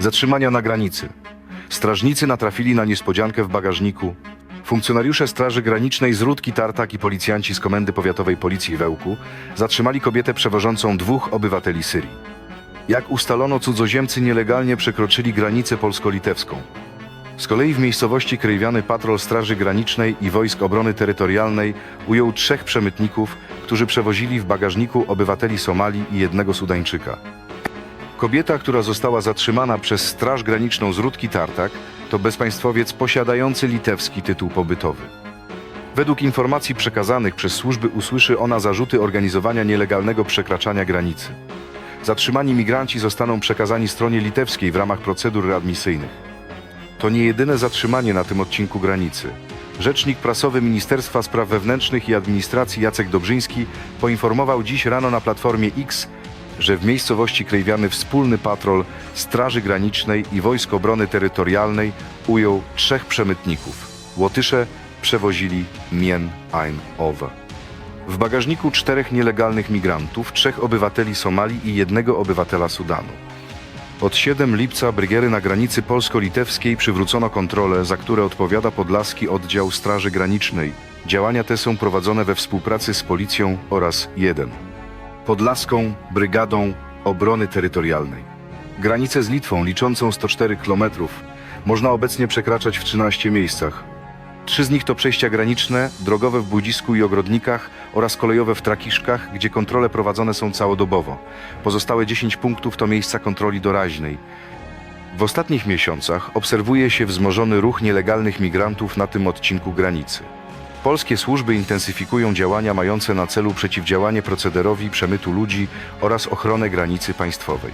Zatrzymania na granicy. Strażnicy natrafili na niespodziankę w bagażniku. Funkcjonariusze Straży Granicznej z Rudki Tartak i policjanci z Komendy Powiatowej Policji w Ełku zatrzymali kobietę przewożącą dwóch obywateli Syrii. Jak ustalono, cudzoziemcy nielegalnie przekroczyli granicę polsko-litewską. Z kolei w miejscowości Krejwiany patrol Straży Granicznej i Wojsk Obrony Terytorialnej ujął trzech przemytników, którzy przewozili w bagażniku obywateli Somalii i jednego Sudańczyka. Kobieta, która została zatrzymana przez Straż Graniczną z Rudki Tartak, to bezpaństwowiec posiadający litewski tytuł pobytowy. Według informacji przekazanych przez służby usłyszy ona zarzuty organizowania nielegalnego przekraczania granicy. Zatrzymani migranci zostaną przekazani stronie litewskiej w ramach procedur readmisyjnych. To nie jedyne zatrzymanie na tym odcinku granicy. Rzecznik prasowy Ministerstwa Spraw Wewnętrznych i Administracji Jacek Dobrzyński poinformował dziś rano na Platformie X, że w miejscowości Krejwiany wspólny patrol Straży Granicznej i Wojsk Obrony Terytorialnej ujął trzech przemytników. Łotysze przewozili mien ein owe. W bagażniku czterech nielegalnych migrantów, trzech obywateli Somalii i jednego obywatela Sudanu. Od 7 lipca brygiery na granicy polsko-litewskiej przywrócono kontrolę, za które odpowiada Podlaski Oddział Straży Granicznej. Działania te są prowadzone we współpracy z policją oraz 1. Podlaską Brygadą Obrony Terytorialnej. Granicę z Litwą, liczącą 104 km, można obecnie przekraczać w 13 miejscach. Trzy z nich to przejścia graniczne, drogowe w Budzisku i Ogrodnikach oraz kolejowe w Trakiszkach, gdzie kontrole prowadzone są całodobowo. Pozostałe 10 punktów to miejsca kontroli doraźnej. W ostatnich miesiącach obserwuje się wzmożony ruch nielegalnych migrantów na tym odcinku granicy. Polskie służby intensyfikują działania mające na celu przeciwdziałanie procederowi przemytu ludzi oraz ochronę granicy państwowej.